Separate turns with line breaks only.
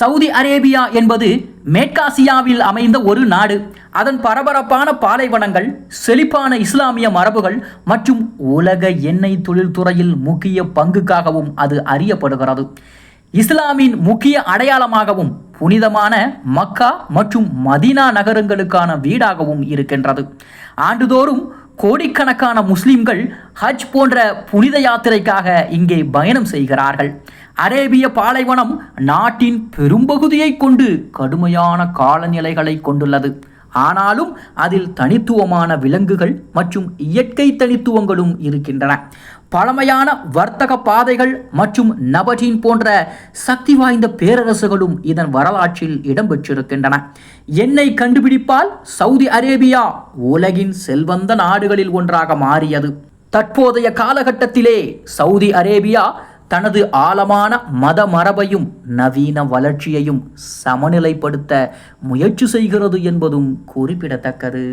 Saudi Arabia என்பது மேற்காசியாவில் அமைந்த ஒரு நாடு. அதன் பரபரப்பான பாலைவனங்கள் செழிப்பான இஸ்லாமிய மரபுகள் மற்றும் உலக எண்ணெய் தொழில்துறையில் முக்கிய பங்குக்காகவும் அது அறியப்படுகிறது. இஸ்லாமின் முக்கிய அடையாளமாகவும் புனிதமான மக்கா மற்றும் மதீனா நகரங்களுக்கான வீடாகவும் இருக்கின்றது. ஆண்டுதோறும் கோடிக்கணக்கான முஸ்லிம்கள் ஹஜ் போன்ற புனித யாத்திரைக்காக இங்கே பயணம் செய்கிறார்கள். அரேபிய பாலைவனம் நாட்டின் பெரும்பகுதியை கொண்டு கடுமையான காலநிலைகளை கொண்டுள்ளது. ஆனாலும் அதில் தனித்துவமான விலங்குகள் மற்றும் இயற்கை தனித்துவங்களும் இருக்கின்றன. பழமையான வர்த்தக பாதைகள் மற்றும் நபட்டின் போன்ற சக்தி வாய்ந்த பேரரசுகளும் இதன் வரலாற்றில் இடம்பெற்றிருக்கின்றன. எண்ணெய் கண்டுபிடிப்பால் சவுதி அரேபியா உலகின் செல்வந்த நாடுகளில் ஒன்றாக மாறியது. தற்போதைய காலகட்டத்திலே சவுதி அரேபியா தனது ஆழமான மத மரபையும் நவீன வளர்ச்சியையும் சமநிலைப்படுத்த முயற்சி செய்கிறது என்பதும் குறிப்பிடத்தக்கது.